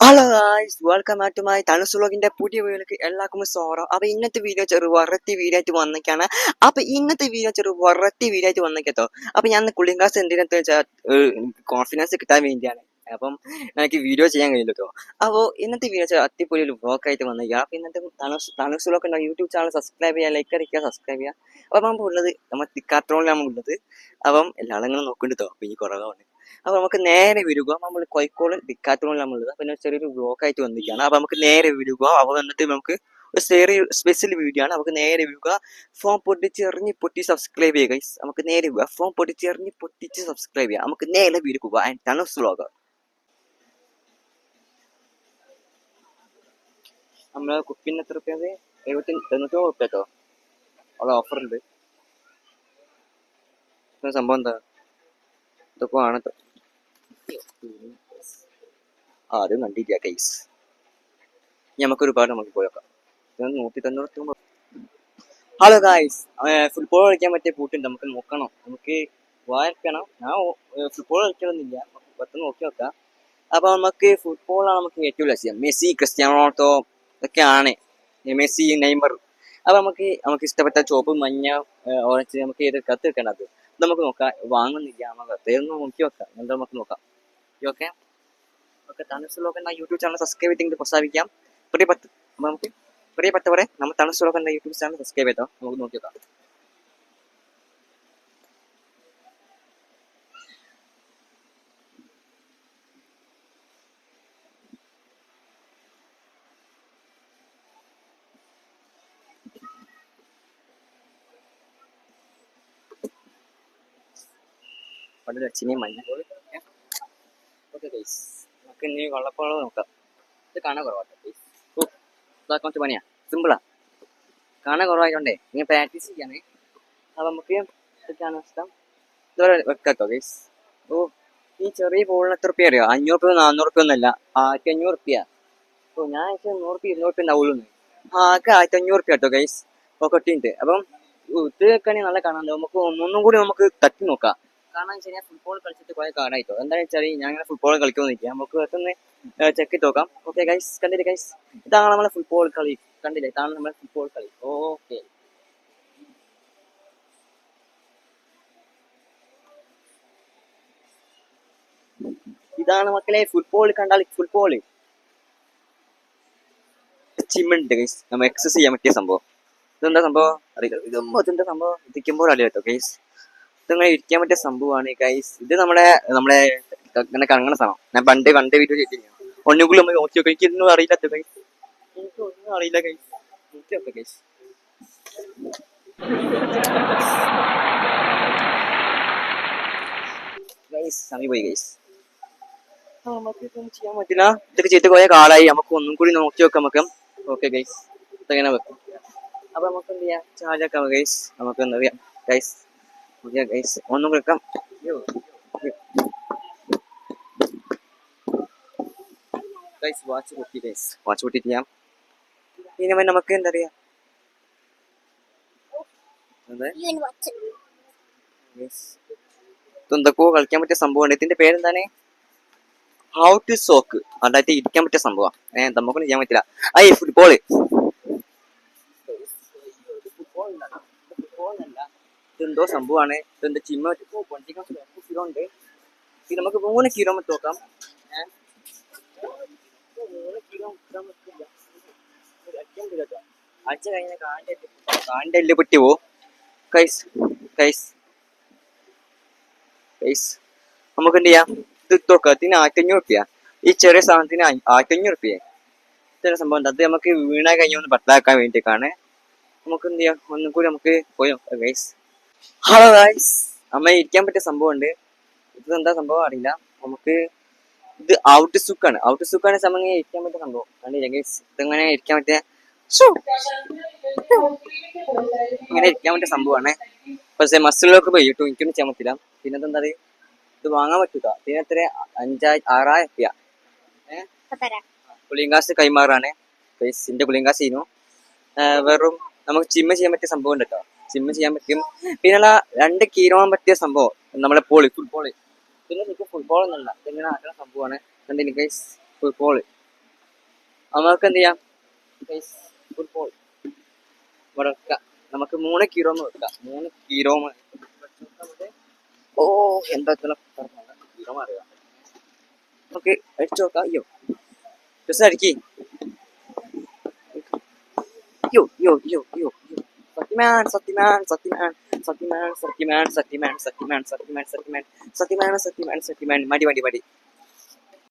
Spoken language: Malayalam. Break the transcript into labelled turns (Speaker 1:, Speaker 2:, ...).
Speaker 1: Hello guys welcome back to my Thanus വ്ളോഗിന്റെ പുതിയ വീഡിയോക്ക് എല്ലാവർക്കും സ്വാഗതം. അപ്പൊ ഇന്നത്തെ വീഡിയോ ചെറു വറത്തി വീഡിയോ ആയിട്ട് വന്നേക്കാണ്. അപ്പൊ ഇന്നത്തെ വീഡിയോ ചെറു വറത്തി വീഡിയോ ആയിട്ട് വന്നേക്കത്തോ അപ്പൊ ഞാൻ കൂളിംഗ് ക്ലാസ് എന്തിനകത്ത് വെച്ചാൽ കോൺഫിഡൻസ് കിട്ടാൻ വേണ്ടിയാണ്. അപ്പം എനിക്ക് വീഡിയോ ചെയ്യാൻ കഴിയില്ലോ അപ്പോൾ ഇന്നത്തെ വീഡിയോ അത്തിപ്പൊലി ഒരു വ്ളോഗ് ആയിട്ട് വന്നേക്കാം. അപ്പൊ ഇന്നത്തെ തണുസ് തണുസ് ഉണ്ടോ? യൂട്യൂബ് ചാനൽ സബ്സ്ക്രൈബ് ചെയ്യുക ലൈക്ക് അടിക്കുക സബ്സ്ക്രൈബ് ചെയ്യുക അപ്പം നമ്മൾ ഉള്ളത് നമ്മൾ തിക്കാത്രോളിലാണ് ഉള്ളത്. അപ്പം എല്ലാവരും നോക്കണ്ടോ അപ്പൊ ഇനി കുറവാണ് അപ്പൊ നമുക്ക് നേരെ വരിക. നമ്മൾ കോഴിക്കോട് ഡിക്കാത്തോണിൽ നമ്മളുള്ളത് പിന്നെ ചെറിയൊരു ബ്ലോക്ക് ആയിട്ട് വന്നിരിക്കുകയാണ്. അപ്പൊ നമുക്ക് നേരെ വരിക. അപ്പൊ വന്നിട്ട് നമുക്ക് ഒരു ചെറിയ സ്പെഷ്യൽ വീഡിയോ ആണ്. നമുക്ക് നേരെ വരിക. ഫോൺ പൊട്ടിച്ചെറിഞ്ഞ് പൊട്ടി സബ്സ്ക്രൈബ് ചെയ്യുക. നമുക്ക് നേരെ വരിക. ഫോൺ പൊട്ടിച്ചെറിഞ്ഞ് പൊട്ടിച്ച് സബ്സ്ക്രൈബ് ചെയ്യുക. നമുക്ക് നേരെ വരിക ആൻഡ് ടണസ് വ്ലോഗ് നമ്മളെ കുപ്പിന് എത്ര റുപ്യ എഴുപത്തി തൊണ്ണൂറ്റോ റുപ്യ അവിടെ ഓഫർ ഉണ്ട്. സംഭവം എന്താ? ഇതൊക്കെ ആണ്. ആരും കണ്ടില്ല കൈസ് നമുക്ക് ഒരുപാട് നമുക്ക് പോയേക്കാം ഞാൻ നോക്കി തൊണ്ണൂറ്റി ഹലോ ഗായ്സ് ഫുട്ബോൾ കളിക്കാൻ പറ്റിയ പൂട്ടുണ്ട്. നമുക്ക് നോക്കണം? നമുക്ക് വായിക്കണം. ഞാൻ ഫുട്ബോൾ കളിക്കണമെന്നില്ല പത്ത് നോക്കി നോക്കാം. അപ്പൊ നമുക്ക് ഫുട്ബോളാണ് നമുക്ക് ഏറ്റവും ലക്ഷ്യം മെസ്സി ക്രിസ്ത്യാനോ റൊണാൾഡോ ഇതൊക്കെയാണ്. Messi Neymar. അപ്പൊ നമുക്ക് നമുക്ക് ഇഷ്ടപ്പെട്ട ചുവപ്പ് മഞ്ഞ ഓറഞ്ച് നമുക്ക് ഏത് കത്ത് അത്? നമുക്ക് നോക്കാം. വാങ്ങുന്നില്ല. നമുക്ക് നോക്കി വെക്കാം. എന്താ നമുക്ക് നോക്കാം. ഓക്കെ ഓക്കെ തണുസ് ലോകം യൂട്യൂബ് ചാനൽ സബ്സ്ക്രൈബ് ചെയ്തിട്ട് പ്രസ്താവിക്കാം. പ്രിയപ്പെട്ട നമുക്ക് പ്രിയപ്പെട്ടവരെ നമ്മൾ തണുസ് ലോകം യൂട്യൂബ് ചാനൽ സബ്സ്ക്രൈബ് ചെയ്തോ? നമുക്ക് നോക്കി നോക്കാം പണ്ട് ലക്ഷ്മി മഞ്ഞ ഓക്കെ നമുക്ക് ഇനി വള്ളപ്പാള നോക്കാം. ഇത് കാണാൻ കുറവാട്ടോ കുറച്ച് പണിയാ. സിമ്പിളാ കാണാൻ കുറവായതുകൊണ്ടേ ഇനി പ്രാക്ടീസ് ചെയ്യാനേ. അപ്പൊ നമുക്ക് ഇതൊക്കെയാണ് ഇഷ്ടം. ഇതുപോലെ വെക്കാക്കോ ഗൈസ് ഓ ഈ ചെറിയ ബോളിന് എത്ര റുപ്യ അറിയോ? അഞ്ഞൂറ് രൂപ നാനൂറ് രൂപ ഒന്നല്ല ആയിരത്തി അഞ്ഞൂറ് റുപ്യ ഓ ഞാൻ വെച്ചാൽ നൂറ് രൂപ ഇരുന്നൂറ് റുപ്യ ഉണ്ടാവുള്ളൂ ആകെ ആയിരത്തി അഞ്ഞൂറ് റുപ്യ കേട്ടോ ഗൈസ് പൊക്കട്ടിണ്ട് അപ്പം ഇത് നല്ല കാണാൻ നമുക്ക് ഒന്നും കൂടി നമുക്ക് തട്ടി നോക്കാം. കാണാൻ വെച്ചാൽ ഞാൻ ഫുട്ബോൾ കളിച്ചിട്ട് കുറെ കാണായിട്ടോ എന്താണെന്ന് വെച്ചാൽ ഞാൻ ഫുട്ബോൾ കളിക്കുന്നില്ല. നമുക്ക് പെട്ടെന്ന് ചെക്ക് ചെയ്ത് നോക്കാം. ഓക്കെ ഗൈസ് കണ്ടില്ലേ ഗൈസ് ഇതാണ് നമ്മളെ ഫുട്ബോൾ കളി. കണ്ടില്ലേ? ഇതാണ് നമ്മളെ ഫുട്ബോൾ കളി. ഓക്കെ ഇതാണ് മക്കളെ ഫുട്ബോൾ കണ്ടാൽ ഫുട്ബോൾ അച്ചീവ്മെന്റ് ഗൈസ് നമ്മൾ എക്സസൈസ് ചെയ്യാൻ പറ്റിയ സംഭവം. ഇതെന്താ സംഭവം? അറിയില്ല. ഇതൊന്നും ഇതെന്താ സംഭവം? ഇരിക്കുമ്പോൾ അറിയാം കേട്ടോ ഗൈസ് ഇതിങ്ങനെ ഇരിക്കാൻ പറ്റിയ സംഭവമാണ് ഗൈസ് ഇത് നമ്മുടെ നമ്മുടെ ഇങ്ങനെ കറങ്ങണ സ്ഥലം ഞാൻ പണ്ട് കണ്ട വീഡിയോ ചെയ്തിരുന്നു ഒന്നുകൂടി നമ്മൾ നോക്കി നോക്കി. എനിക്കൊന്നും അറിയില്ല എനിക്ക് ഒന്നും അറിയില്ല ഗൈസ് നോക്കി നോക്കാം ഗൈസ് പോയി ഇതൊക്കെ ചെയ്ത് പോയ കാലായി. നമുക്ക് ഒന്നും കൂടി നോക്കി നോക്കാം നമുക്ക്. ഓക്കെ ഗൈസ് അപ്പൊ നമുക്ക് എന്ത് ചെയ്യാം? ചാർജാക്കാം ഗൈസ് നമുക്ക് എന്താ ഗൈസ് പുതിയ ഗൈസ് ഒന്നും കേൾക്കാം ഗൈസ് വാച്ച് പൊട്ടി ഗൈസ് വാച്ച് പൊട്ടിട്ട് ഞാൻ ഇനി നമുക്ക് എന്താ പറയാ അതെ എന്തൊക്കെയോ കളിക്കാൻ പറ്റിയ സംഭവമാണ്. ഇതിന്റെ പേരെന്താണ്? ഹൗ ടു സോക്ക് അതായത് ഇരിക്കാൻ പറ്റിയ സംഭവം ഏഹ് നമുക്കൊന്നും ചെയ്യാൻ പറ്റില്ല. ഐ ഫുട്ബോൾ ഇതെന്തോ സംഭവമാണ്. ഇതെന്താ ചിമ്മ കിലോണ്ട് ഇത് നമുക്ക് മൂന്ന് കിലോമീറ്റർ നോക്കാം. ഏ? മൂന്ന് കിലോമീറ്റർ അടിച്ച കഴിഞ്ഞ എല്ല് പൊട്ടി പോ. കൈസ് കൈസ് കൈസ് നമുക്ക് എന്ത് ചെയ്യാം? ഇത് നോക്കാം. ഇതിന് ആയിരത്തഞ്ഞൂറ് റുപ്യ. ഈ ചെറിയ സാധനത്തിന് ആയി- ആയിരത്തഞ്ഞൂറ് റുപ്യ. ഇത്ര സംഭവം? ഉണ്ട് അത് നമുക്ക് വീണാ കഴിഞ്ഞൊന്ന് പത്താക്കാൻ വേണ്ടിയിട്ടാണ്. നമുക്ക് എന്ത് ചെയ്യാം? ഒന്നും കൂടി നമുക്ക് പോയോ ഗൈസ് ഹലോ ഗായ്സ് നമ്മൾ ഇരിക്കാൻ പറ്റിയ സംഭവം ഉണ്ട് ഇത് എന്താ സംഭവം അറിയില്ല. നമുക്ക് ഇത് ഔട്ട് സുക്കാണ് ഔട്ട് സുക്കാണ് സമയം ഇരിക്കാൻ പറ്റിയ സംഭവം. കണ്ടില്ല ഇതെങ്ങനെ ഇരിക്കാൻ പറ്റിയ ഇങ്ങനെ ഇരിക്കാൻ പറ്റിയ സംഭവമാണ്. പക്ഷേ മസിലൊക്കെ പോയി. കിട്ടും എനിക്കൊന്നും ചെയ്യാൻ പറ്റില്ല. പിന്നെ എന്താ പറയുക ഇത് വാങ്ങാൻ പറ്റൂല പിന്നെ എത്ര? അഞ്ചാ ആറായിരം റുപ്യ. ഏഹ് പുളിയങ്കാസ് കൈമാറാണ്. ഇതിന്റെ പുളിയങ്കാസ് ചെയ്യുന്നു. വെറും നമുക്ക് ചിമ്മ ചെയ്യാൻ പറ്റിയ സംഭവം ഉണ്ട് കേട്ടോ ജിമ്മ് ചെയ്യാൻ പറ്റും. പിന്നെ രണ്ട് കീരോൺ പറ്റിയ സംഭവം നമ്മളെ പോളി ഫുട്ബോൾ പിന്നെ എനിക്ക് ഫുട്ബോൾ എന്നല്ല ഇങ്ങനെ ആക്കുന്ന സംഭവമാണ്. എന്താ എനിക്ക് ഫുട്ബോൾ നമുക്ക് എന്ത് ചെയ്യാം? ഫുട്ബോൾ ഇവിടെ നമുക്ക് മൂന്ന് കിലോ വെക്കാം. മൂന്ന് കിലോ ഓ എന്താ കിലോ അറിയാം. നമുക്ക് അടിച്ചു നോക്കാം. അയ്യോ. ജസ്റ്റ് അയ്യോ അയ്യോ യോ യോ Saktiman, Saktiman, Saktiman, Saktiman, Saktiman, Saktiman, Saktiman, Saktiman, Saktiman, Saktiman, Saktiman, Saktiman, Saktiman, mandi, mandi, mandi.